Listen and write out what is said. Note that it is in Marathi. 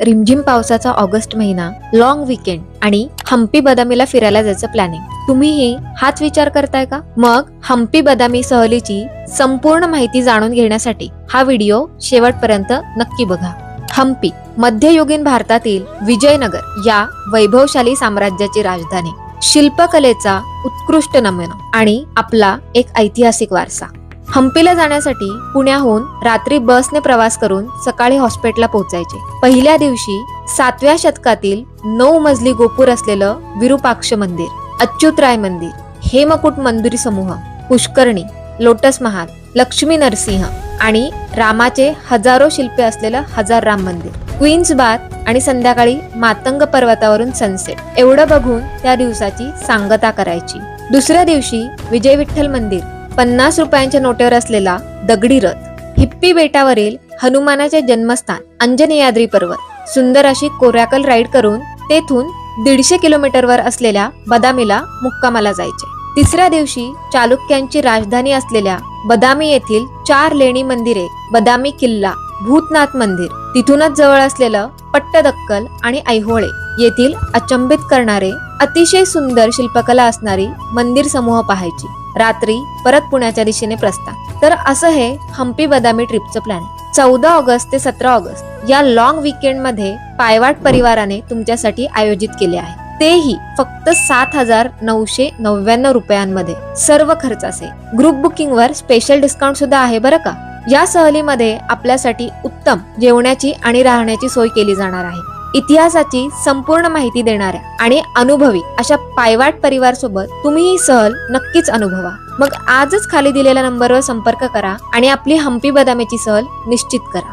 रिमझिम पावसाचा ऑगस्ट महिना लॉंग विकेंड आणि हम्पी बदामीला फिरायला जायचं प्लॅनिंग तुम्हीही हाच विचार करताय का? मग हम्पी बदामी सहलीची संपूर्ण माहिती जाणून घेण्यासाठी हा व्हिडिओ शेवटपर्यंत नक्की बघा. हम्पी मध्ययुगीन भारतातील विजयनगर या वैभवशाली साम्राज्याची राजधानी. शिल्पकलेचा उत्कृष्ट नमुना आणि आपला एक ऐतिहासिक वारसा. हम्पीला जाण्यासाठी पुण्याहून रात्री बसने प्रवास करून सकाळी हॉस्पिटलला पोहोचायचे. पहिल्या दिवशी सातव्या शतकातील नऊ मजली गोपूर असलेलं विरूपाक्ष मंदिर अच्युतराय मंदिर हेमकूट मंदिर समूह पुष्करणी लोटस महाल लक्ष्मी नरसिंह आणि रामाचे हजारो शिल्पे असलेलं हजार राम मंदिर. क्वीन्स बाथ आणि संध्याकाळी मातंग पर्वतावरून सनसेट. एवढं बघून त्या दिवसाची सांगता करायची. दुसऱ्या दिवशी विजय विठ्ठल मंदिर पन्नास रुपयांच्या नोटेवर असलेला दगडी रथ हिप्पी बेटावरील हनुमानाचे जन्मस्थान अंजनेयाद्री पर्वत सुंदर अशी कोरॅकल राईड करून तेथून दीडशे किलोमीटरवर असलेल्या बदामीला मुक्कामाला जायचे. तिसऱ्या दिवशी चालुक्यांची राजधानी असलेल्या बदामी येथील चार लेणी मंदिरे बदामी किल्ला भूतनाथ मंदिर तिथूनच जवळ असलेलं पट्टदक्कल आणि ऐहोळे येथील अचंबित करणारे अतिशय सुंदर शिल्पकला असणारी मंदिर समूह पाहायची. रात्री परत पुण्याच्या दिशेने प्रस्थान. तर असं हे हम्पी बदामी ट्रिपचं प्लॅन चौदा ऑगस्ट ते सतरा ऑगस्ट या लॉंग विकेंडमध्ये पायवाट परिवाराने तुमच्यासाठी आयोजित केले आहे. तेही फक्त सात हजार नऊशे नव्याण्णव रुपयांमध्ये. सर्व खर्च असे. ग्रुप बुकिंग वर स्पेशल डिस्काउंट सुद्धा आहे बरं का? या सहलीमध्ये आपल्यासाठी उत्तम जेवणाची आणि राहण्याची सोय केली जाणार आहे. इतिहासाची संपूर्ण माहिती देणाऱ्या आणि अनुभवी अशा पायवाट परिवार सोबत तुम्ही ही सहल नक्कीच अनुभवा. मग आजच खाली दिलेल्या नंबरवर संपर्क करा आणि आपली हम्पी बदामीची सहल निश्चित करा.